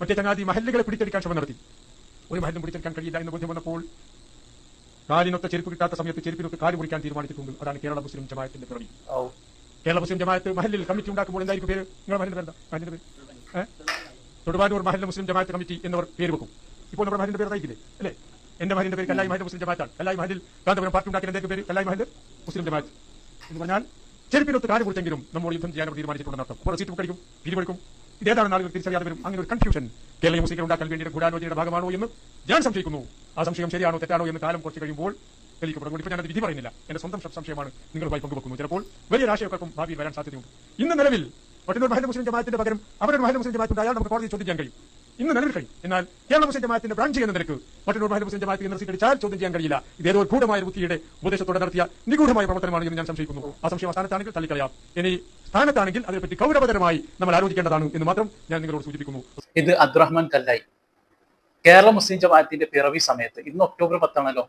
മറ്റേ ചങ്ങാതി മഹല്ലുകളെ പിടിച്ചെടുക്കാൻ ശ്രമം നടത്തി. ഒരു മഹലും പിടിച്ചെടുക്കാൻ കഴിയില്ല എന്ന് ബോധ്യം വന്നപ്പോൾ കാലിനൊത്ത ചെരുപ്പ് കിട്ടാത്ത സമയത്ത് ചെരുപ്പിനൊക്കെ കാൽ മുറിക്കാൻ തീരുമാനിച്ചിട്ടുണ്ട്. അതാണ് കേരള മുസ്ലിം ജമാഅത്തിന്റെ പിറവി കേരള മുസ്ലിം ജമാഅത്ത് മഹലിൽ കമ്മിറ്റി ഉണ്ടാക്കുമ്പോൾ എന്തായിരിക്കും പേര്? നിങ്ങളുടെ മഹലിന്റെ പേര് മഹലിന്റെ പേര്? ഏഹ് തൊടുവാനൂർ മഹല്ല മുസ്ലിം ജമാഅത്ത് കമ്മിറ്റി എന്നവർ പേര് വെക്കും. ഇപ്പോൾ നമ്മുടെ മഹലിന്റെ പേര് അതായില്ലേ അല്ലേ? എന്റെ മഹലിന്റെ പേര് കല്ലായി മഹൽ മുസ്ലിം ജമാഅത്താണ്. കല്ലായി മഹലിൽ കാന്തപുരം പാർട്ടി ഉണ്ടാക്കിയ എന്റെ പേര്? കല്ലായി മഹൽ മുസ്ലിം ജമാഅത്ത്. എന്ന് പറഞ്ഞാൽ ചെരുപ്പിനൊത്ത് കാൽ കുറിച്ചെങ്കിലും നമ്മൾ യുദ്ധം ചെയ്യാൻ തീരുമാനിച്ചിട്ടുണ്ടെന്ന് അർത്ഥം അപ്പോൾ സീറ്റ് ബുക്കടിക്കും പിരിവെടുക്കും ഇതേതാണ് ആളുകൾ തിരിച്ചറിയാതെ വരും അങ്ങനെ ഒരു കൺഫ്യൂഷൻ കേരളീയ മ്യൂസിക്കൽ ഉണ്ടാക്കാൻ വേണ്ടിയിട്ട് ഗൂഢാലോചനയുടെ ഭാഗമാണോ എന്ന് ഞാൻ സംശയിക്കുന്നു. ആ സംശയം ശരിയാണോ തെറ്റാണോ എന്ന് കാലം കുറച്ച് കഴിയുമ്പോൾ തെളിയിക്കപ്പെടും. ഇപ്പോൾ ഞാനത് വിധി പറയുന്നില്ല എന്റെ സ്വന്തം സംശയമാണ് നിങ്ങളുമായി പങ്കുവെക്കുന്നു ചിലപ്പോൾ വലിയ രാഷ്ട്രീയക്കാർക്കും ഭാവിയിൽ വരാൻ സാധ്യതയുണ്ട്. ഇന്ന് നിലവിൽ മറ്റൊരു മഹേന്ദ്ര മുസ്ലിം ജമാഅത്തിന്റെ പകരം അവരൊരു മഹേന്ദ്ര മുസ്ലിം ജമാഅത്ത് അയാൾ നമുക്ക് കോടതി ചെയ്യാൻ കഴിയും. ഇന്ന് നിലവിൽ കഴിയും എന്നാൽ കേരള മുസ്ലിം ജമാഅത്തിന്റെ ബ്രാഞ്ച് എന്ന നിലയ്ക്ക് മറ്റൊരു മഹൽ മുസ്ലിം ജമാഅത്ത് എന്ന സീറ്റ് അടിച്ചാൽ ചോദ്യം ചെയ്യാൻ കഴിയില്ല. ഇത് ഏതോ ഗൂഢമായ ബുദ്ധിയുടെ ഉപദേശത്തോടെ നടത്തിയ നിഗൂഢമായ പ്രവർത്തനമാണ് എന്ന് ഞാൻ സംശയിക്കുന്നു. ആ സംശയം സ്ഥാനത്താണെങ്കിൽ തള്ളിക്കളയാം. ഇനി സ്ഥാനത്താണെങ്കിൽ അതിനെപ്പറ്റി ഗൗരവതരമായി നമ്മൾ ആലോചിക്കേണ്ടതാണ് എന്ന് മാത്രം ഞാൻ നിങ്ങളോട് സൂചിപ്പിക്കുന്നു. ഇത് അബ്ദുറഹ്മാൻ കല്ലായി. കേരള മുസ്ലിം ജമാഅത്തിന്റെ പിറവി സമയത്ത് ഇന്ന് ഒക്ടോബർ പത്താണല്ലോ.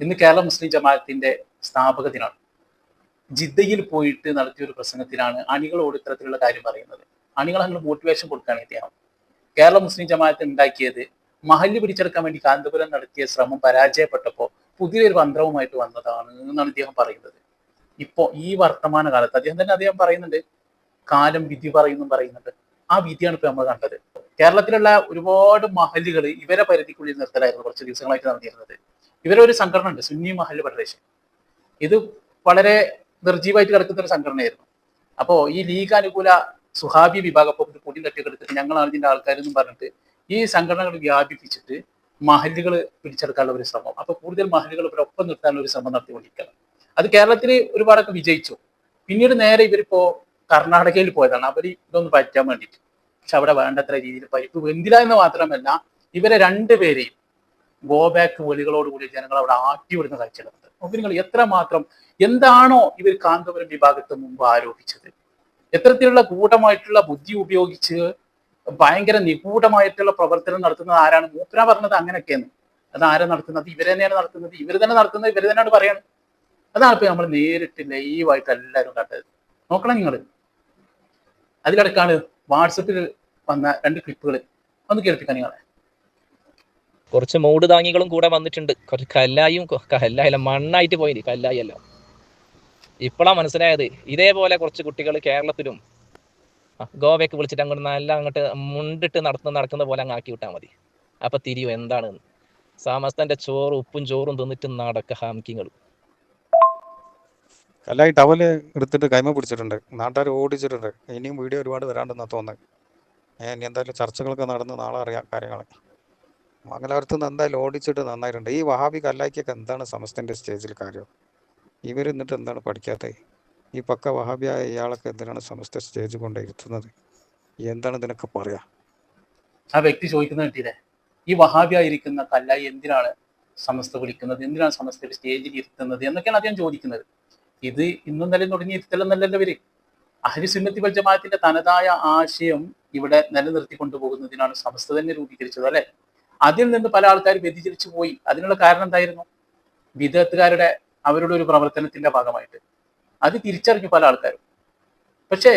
ഇന്ന് കേരള മുസ്ലിം ജമാഅത്തിന്റെ സ്ഥാപക ദിനമാണ്. ജിദ്ദയിൽ പോയിട്ട് നടത്തിയ ഒരു പ്രസംഗത്തിലാണ് അണികളോട് ഇത്തരത്തിലുള്ള കാര്യം പറയുന്നത്. അണികൾ അങ്ങനെ മോട്ടിവേഷൻ കൊടുക്കുകയാണ് ഇദ്ദേഹം. കേരള മുസ്ലിം ജമാഅത്ത് ഉണ്ടാക്കിയത് മഹല്ല് പിടിച്ചെടുക്കാൻ വേണ്ടി കാന്തപുരം നടത്തിയ ശ്രമം പരാജയപ്പെട്ടപ്പോൾ പുതിയൊരു മന്ത്രവുമായിട്ട് വന്നതാണ് എന്നാണ് അദ്ദേഹം പറയുന്നത്. ഇപ്പോ ഈ വർത്തമാന കാലത്ത് അദ്ദേഹം തന്നെ അദ്ദേഹം പറയുന്നുണ്ട്. കാലം വിധി പറയുന്നു പറയുന്നുണ്ട്. ആ വിധിയാണ് ഇപ്പൊ നമ്മൾ കണ്ടത്. കേരളത്തിലുള്ള ഒരുപാട് മഹല്ലുകൾ ഇവരെ പരിധിക്കുള്ളിൽ നിർത്തലായിരുന്നു കുറച്ച് ദിവസങ്ങളായിട്ട് നടന്നിരുന്നത്. ഇവരൊരു സംഘടന ഉണ്ട് സുന്നി മഹല്ല് ഫെഡറേഷൻ. ഇത് വളരെ നിർജീവമായിട്ട് കിടക്കുന്ന ഒരു സംഘടനയായിരുന്നു. അപ്പോ ഈ ലീഗ് അനുകൂല സുഹാബി വിഭാഗം പൊടി തട്ടിയെടുത്തിട്ട് ഞങ്ങളാണ് ഇതിന്റെ ആൾക്കാരെന്നും പറഞ്ഞിട്ട് ഈ സംഘടനകൾ വ്യാപിപ്പിച്ചിട്ട് മഹല്ലുകൾ പിടിച്ചെടുക്കാനുള്ള ഒരു ശ്രമം. അപ്പൊ കൂടുതൽ മഹല്ലുകൾ ഇവരൊപ്പം നിർത്താനുള്ള ഒരു ശ്രമം നടത്തിക്കൊണ്ടിരിക്കണം അത് കേരളത്തിൽ ഒരുപാടൊക്കെ വിജയിച്ചു. പിന്നീട് നേരെ ഇവരിപ്പോ കർണാടകയിൽ പോയതാണ്. അവർ ഇതൊന്ന് പറ്റാൻ വേണ്ടിയിട്ട്. പക്ഷെ അവിടെ വേണ്ടത്ര രീതിയിൽ പരിപ്പ് വെന്തില്ല എന്ന് മാത്രമല്ല ഇവരെ രണ്ടുപേരെയും ഗോ ബാക്ക് വിളികളോടുകൂടി ജനങ്ങൾ അവിടെ ആട്ടി വിടുന്ന കാഴ്ചകളുണ്ട് അപ്പൊ നിങ്ങൾ എത്രമാത്രം എന്താണോ ഇവർ കാന്തപുരം വിഭാഗത്തിന് മുമ്പ് ആരോപിച്ചത്. എത്തരത്തിലുള്ള ഗൂഢമായിട്ടുള്ള ബുദ്ധി ഉപയോഗിച്ച് ഭയങ്കര നിഗൂഢമായിട്ടുള്ള പ്രവർത്തനം നടത്തുന്നത് ആരാണ്? മൂപ്പര പറഞ്ഞത് അങ്ങനെയൊക്കെയാണ്. അത് ആരാ നടത്തുന്നത്? ഇവരെ തന്നെയാണ് നടത്തുന്നത്. ഇവർ തന്നെ നടത്തുന്നത് ഇവർ തന്നെയാണ് പറയുന്നത് അതാണ് ഇപ്പൊ നമ്മൾ നേരിട്ട് ലൈവായിട്ട് എല്ലാവരും കണ്ടത്. നോക്കണം നിങ്ങൾ അതിലടക്കാണ് വാട്സപ്പിൽ വന്ന രണ്ട് ക്ലിപ്പുകൾ ഒന്ന് കേൾപ്പിക്കാം നിങ്ങളെ. കുറച്ച് മൂട് താങ്ങികളും കൂടെ വന്നിട്ടുണ്ട്. കുറച്ച് കല്ലായും കല്ലായല്ല മണ്ണായിട്ട് പോയി കല്ലായി അല്ല ഇപ്പോഴാ മനസ്സിലായത്. ഇതേപോലെ കുറച്ച് കുട്ടികൾ കേരളത്തിലും ഗോവയൊക്കെ വിളിച്ചിട്ട് അങ്ങോട്ട് നല്ല അങ്ങോട്ട് മുണ്ടിട്ട് നടത്തുന്ന നടക്കുന്ന പോലെ അങ്ങ് ആക്കി വിട്ടാൽ മതി. അപ്പൊ തിരിയും എന്താണ് സമസ്തന്റെ ചോറും ഉപ്പും ചോറും തിന്നിട്ട് നടക്ക ഹാമിക്കിങ്ങൾ അല്ല ഈ ടവൽ എടുത്തിട്ട് കൈമ പിടിച്ചിട്ടുണ്ട്. നാട്ടുകാർ ഓടിച്ചിട്ടുണ്ട്. ഇനിയും വീഡിയോ ഒരുപാട് വരാണ്ടെന്നാ തോന്നുന്നത് ഇനി എന്തായാലും ചർച്ചകളൊക്കെ നടന്ന് നാളെ അറിയാം കാര്യങ്ങൾ മംഗലാപുരത്ത് നിന്ന് എന്തായാലും ഓടിച്ചിട്ട് നന്നായിട്ടുണ്ട്. ഈ വഹാബി കല്ലാക്കിയൊക്കെ എന്താണ് സമസ്തന്റെ സ്റ്റേജിൽ കാര്യം? ഇവർ എന്നിട്ട് എന്താണ് പഠിക്കാത്തത് ഈ പക്ക വഹാബിയായ ഇയാളൊക്കെ എന്തിനാണ് സമസ്ത സ്റ്റേജ് കൊണ്ട് ഇരുത്തുന്നത്? എന്താണ് ഇതിനൊക്കെ പറയാ? ആ വ്യക്തി ചോദിക്കുന്നത് കിട്ടിയില്ലേ ഈ വഹാബിയായിരിക്കുന്ന കല്ലായി എന്തിനാണ് സമസ്ത വിളിക്കുന്നത്? എന്തിനാണ് സമസ്ത സ്റ്റേജിൽ ഇരുത്തുന്നത്? എന്നൊക്കെയാണ് അദ്ദേഹം ചോദിക്കുന്നത്. ഇത് ഇന്നും നിലയും തുടങ്ങി ഇരുത്തലെന്നല്ലല്ലോ ഇവർ. അഹരി സുന്നത്തി വൽ ജമാഅത്തിന്റെ തനതായ ആശയം ഇവിടെ നിലനിർത്തി കൊണ്ടുപോകുന്നതിനാണ് സമസ്ത തന്നെ രൂപീകരിച്ചത് അല്ലെ? അതിൽ നിന്ന് പല ആൾക്കാർ വ്യതിചരിച്ചു പോയി. അതിനുള്ള കാരണം എന്തായിരുന്നു? വിദഗ്ധക്കാരുടെ അവരുടെ ഒരു പ്രവർത്തനത്തിന്റെ ഭാഗമായിട്ട്. അത് തിരിച്ചറിഞ്ഞു പല ആൾക്കാരും. പക്ഷേ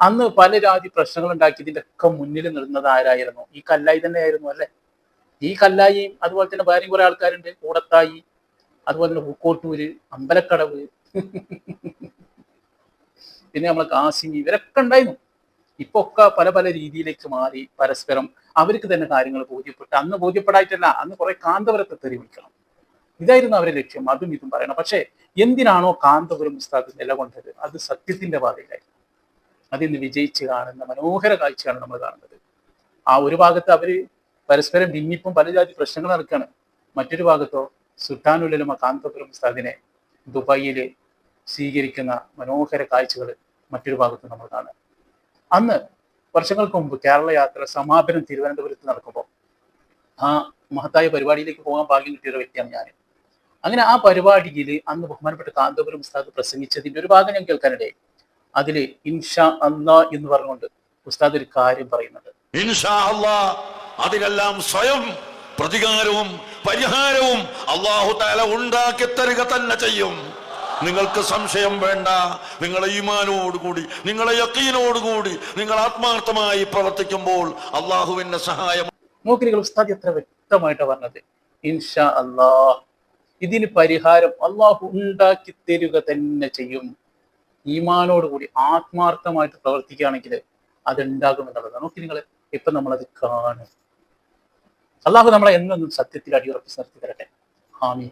അന്ന് പല ജാതി പ്രശ്നങ്ങൾ ഉണ്ടാക്കിയതിന്റെ ഒക്കെ മുന്നിൽ നിന്നത് ആരായിരുന്നു? ഈ കല്ലായി തന്നെയായിരുന്നു അല്ലെ? ഈ കല്ലായിയും അതുപോലെ തന്നെ വേറെയും കുറെ ആൾക്കാരുണ്ട്. കൂടത്തായി അതുപോലെ തന്നെ പൂക്കോട്ടൂര് അമ്പലക്കടവ്. പിന്നെ നമ്മളെ കാസിമി ഇവരൊക്കെ ഉണ്ടായിരുന്നു. ഇപ്പൊ ഒക്കെ പല പല രീതിയിലേക്ക് മാറി പരസ്പരം അവർക്ക് തന്നെ കാര്യങ്ങൾ ബോധ്യപ്പെട്ട് അന്ന് ബോധ്യപ്പെടായിട്ടല്ല അന്ന് കുറെ കാന്തപുരത്തെ തെറി വിളിക്കണം ഇതായിരുന്നു അവരെ ലക്ഷ്യം. അതും ഇതും പറയണം. പക്ഷേ എന്തിനാണോ കാന്തപുരം ഉസ്താദ് നിലകൊണ്ടത് അത് സത്യത്തിന്റെ പാതയിലായിരുന്നു നിന്ന് വിജയിച്ച് കാണുന്ന മനോഹര കാഴ്ചയാണ് നമ്മൾ കാണുന്നത്. ആ ഒരു ഭാഗത്ത് അവർ പരസ്പരം ഭിന്നിപ്പും പല ജാതി പ്രശ്നങ്ങൾ നടക്കുകയാണ്. മറ്റൊരു ഭാഗത്തോ സുൽത്താനുലമ കാന്തപുരം ഉസ്താദിനെ ദുബായിൽ സ്വീകരിക്കുന്ന മനോഹര കാഴ്ചകൾ മറ്റൊരു ഭാഗത്ത് നമ്മൾ കാണുക. അന്ന് വർഷങ്ങൾക്ക് മുമ്പ് കേരള യാത്ര സമാപനം തിരുവനന്തപുരത്ത് നടക്കുമ്പോൾ ആ മഹത്തായ പരിപാടിയിലേക്ക് പോകാൻ ഭാഗ്യം കിട്ടിയ ഒരു വ്യക്തിയാണ് ഞാൻ അങ്ങനെ ആ പരിപാടിയിൽ അന്ന് ബഹുമാനപ്പെട്ട കാന്തപുരം ഉസ്താദ് പ്രസംഗിച്ചതിന്റെ ഒരു ഭാഗം ഞാൻ കേൾക്കാനിടയായി. അതിൽ ഇൻഷാ അല്ലാ എന്ന് പറഞ്ഞുകൊണ്ട് ഉസ്താദ് ഒരു കാര്യം പറയുന്നുണ്ട്. ഇൻഷാ അല്ലാ അതിനെല്ലാം സ്വയം പ്രതികാരവും പരിഹാരവും അള്ളാഹു താല ഉണ്ടാക്കി തരിക തന്നെ ചെയ്യും. നിങ്ങൾക്ക് സംശയം വേണ്ട നിങ്ങളെ ഈമാനോടുകൂടി നിങ്ങളെ യക്കീനോടുകൂടി നിങ്ങൾ ആത്മാർത്ഥമായി പ്രവർത്തിക്കുമ്പോൾ അള്ളാഹുവിന്റെ സഹായം നോക്കി ഉസ്താദ് എത്ര വ്യക്തമായിട്ട് പറഞ്ഞത്. ഇൻഷാ അല്ലാ ഇതിന് പരിഹാരം അള്ളാഹു ഉണ്ടാക്കി തരിക തന്നെ ചെയ്യും. ഈമാനോടുകൂടി ആത്മാർത്ഥമായിട്ട് പ്രവർത്തിക്കുകയാണെങ്കിൽ അത് ഉണ്ടാകും എന്നുള്ളതാണ് നോക്കി നിങ്ങൾ ഇപ്പൊ നമ്മളത് കാണും. അള്ളാഹു നമ്മളെ എന്നും സത്യത്തിൽ അടിയുറപ്പിച്ച് നിർത്തി തരട്ടെ ആമീൻ.